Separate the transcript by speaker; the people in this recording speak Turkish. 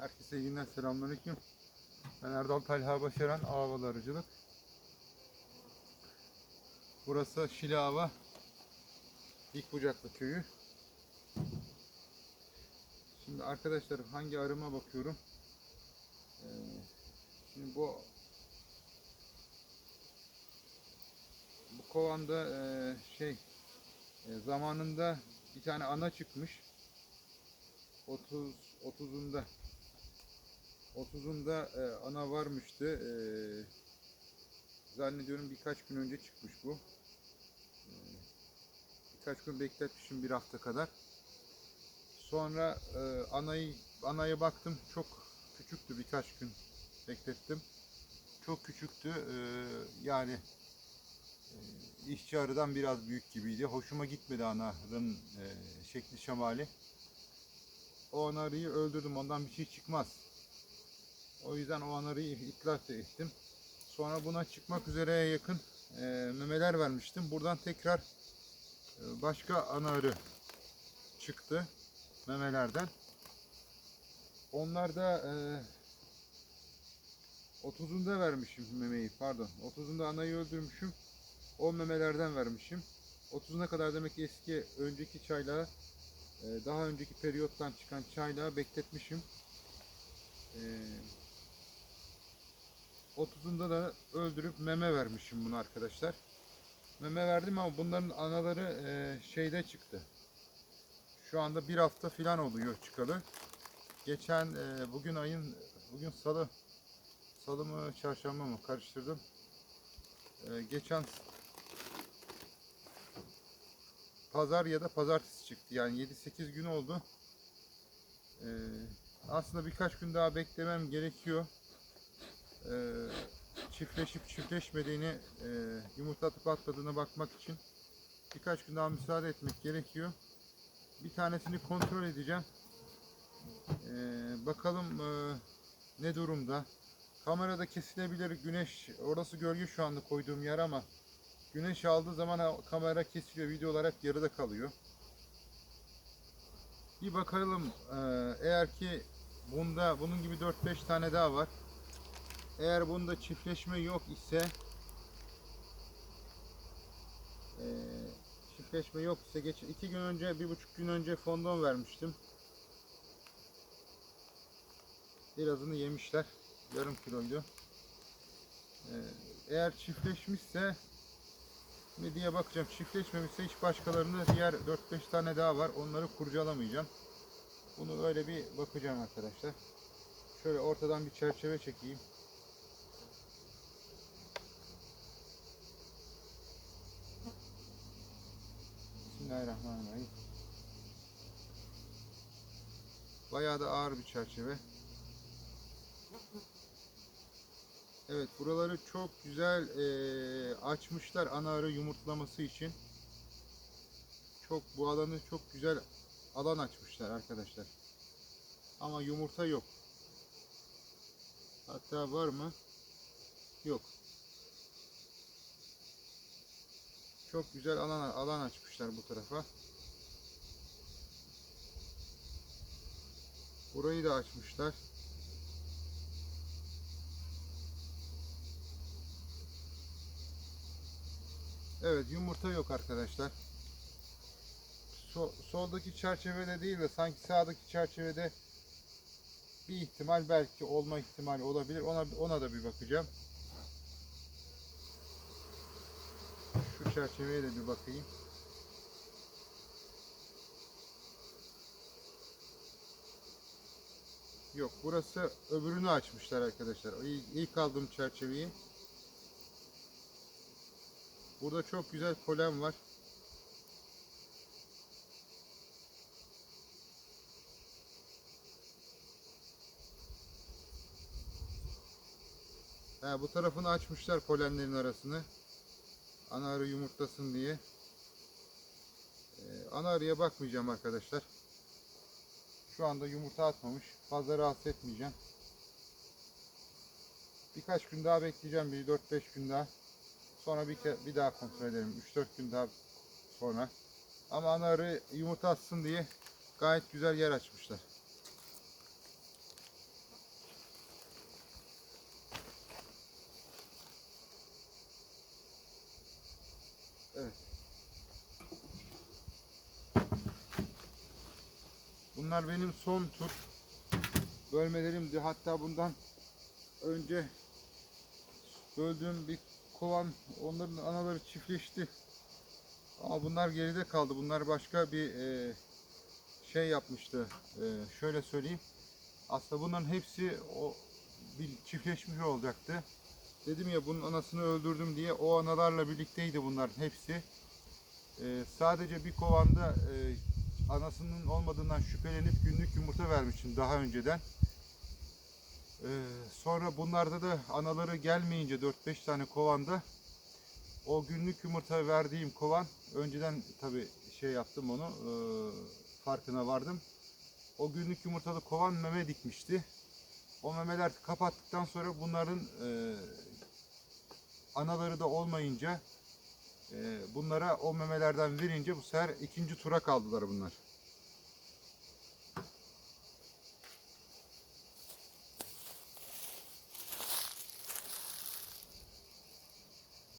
Speaker 1: Herkese iyi günler, selamünaleyküm. Ben Erdal Talha Başaran, Ağvalı Arıcılık. Burası Şilava, Dik Bucaklı Köyü. Şimdi arkadaşlar hangi arıma bakıyorum? Ee, şimdi bu bu kovanda e, şey e, zamanında bir tane ana çıkmış. 30 30'unda 30'unda e, ana varmıştı. E, zannediyorum birkaç gün önce çıkmış bu. E, birkaç gün bekletmişim bir hafta kadar. Sonra e, anayı anaya baktım çok küçüktü birkaç gün beklettim. Çok küçüktü. E, yani e, işçi arıdan biraz büyük gibiydi. Hoşuma gitmedi anarın e, şekli şemali. O anarıyı öldürdüm. Ondan bir şey çıkmaz. O yüzden o anarıyı itlaf ettim. Sonra buna çıkmak üzere yakın e, memeler vermiştim. Buradan tekrar e, başka ana arı çıktı memelerden. Onlar da e, 30'unda vermişim memeyi pardon. 30'unda anayı öldürmüşüm. O memelerden vermişim. 30'una kadar demek ki eski önceki çaylağı e, daha önceki periyottan çıkan çaylağı bekletmişim. E, 30'unda da öldürüp meme vermişim bunu arkadaşlar. Meme verdim ama bunların anaları e, şeyde çıktı. Şu anda bir hafta filan oluyor çıkalı. Geçen e, bugün ayın bugün salı salı mı çarşamba mı karıştırdım. E, geçen pazar ya da pazartesi çıktı. Yani 7-8 gün oldu. E, aslında birkaç gün daha beklemem gerekiyor. E, çiftleşip çiftleşmediğini e, yumurta atıp atmadığına bakmak için birkaç gün daha müsaade etmek gerekiyor. Bir tanesini kontrol edeceğim. E, bakalım e, ne durumda. Kamerada kesilebilir. Güneş orası gölge şu anda koyduğum yer ama güneş aldığı zaman kamera kesiliyor. Videolar hep yarıda kalıyor. Bir bakalım e, eğer ki bunda bunun gibi 4-5 tane daha var. Eğer bunda çiftleşme yok ise e, çiftleşme yok ise geç iki gün önce bir buçuk gün önce fondon vermiştim. Birazını yemişler. Yarım kiloydu. E, eğer çiftleşmişse ne diye bakacağım. Çiftleşmemişse hiç başkalarında diğer 4-5 tane daha var. Onları kurcalamayacağım. Bunu öyle bir bakacağım arkadaşlar. Şöyle ortadan bir çerçeve çekeyim. Bismillahirrahmanirrahim. Bayağı da ağır bir çerçeve. Evet buraları çok güzel eee, açmışlar ana arı yumurtlaması için. Çok bu alanı çok güzel alan açmışlar arkadaşlar. Ama yumurta yok. Hatta var mı? Yok. Çok güzel alan alan açmışlar bu tarafa. Burayı da açmışlar. Evet yumurta yok arkadaşlar. So- soldaki çerçevede değil de sanki sağdaki çerçevede bir ihtimal belki olma ihtimali olabilir. Ona ona da bir bakacağım. Çerçeveye de bir bakayım. Yok burası öbürünü açmışlar arkadaşlar. İlk, ilk aldığım çerçeveyi. Burada çok güzel polen var. Ha, bu tarafını açmışlar polenlerin arasını. Ana arı yumurtlasın diye. Ee, ana arıya bakmayacağım arkadaşlar. Şu anda yumurta atmamış. Fazla rahatsız etmeyeceğim. Birkaç gün daha bekleyeceğim. Bir 4-5 gün daha. Sonra bir, bir daha kontrol ederim. 3-4 gün daha sonra. Ama ana arı yumurta atsın diye gayet güzel yer açmışlar. Bunlar benim son tur bölmelerimdi. Hatta bundan önce böldüğüm bir kovan onların anaları çiftleşti. Ama bunlar geride kaldı. Bunlar başka bir e, şey yapmıştı. E, şöyle söyleyeyim. Aslında bunların hepsi o bir çiftleşmiş olacaktı. Dedim ya bunun anasını öldürdüm diye o analarla birlikteydi bunların hepsi. Ee, sadece bir kovanda e, anasının olmadığından şüphelenip günlük yumurta vermiştim daha önceden. Ee, sonra bunlarda da anaları gelmeyince 4-5 tane kovanda o günlük yumurta verdiğim kovan önceden tabi şey yaptım onu e, farkına vardım. O günlük yumurtalı kovan meme dikmişti. O memeler kapattıktan sonra bunların e, anaları da olmayınca bunlara o memelerden verince bu sefer ikinci tura kaldılar bunlar.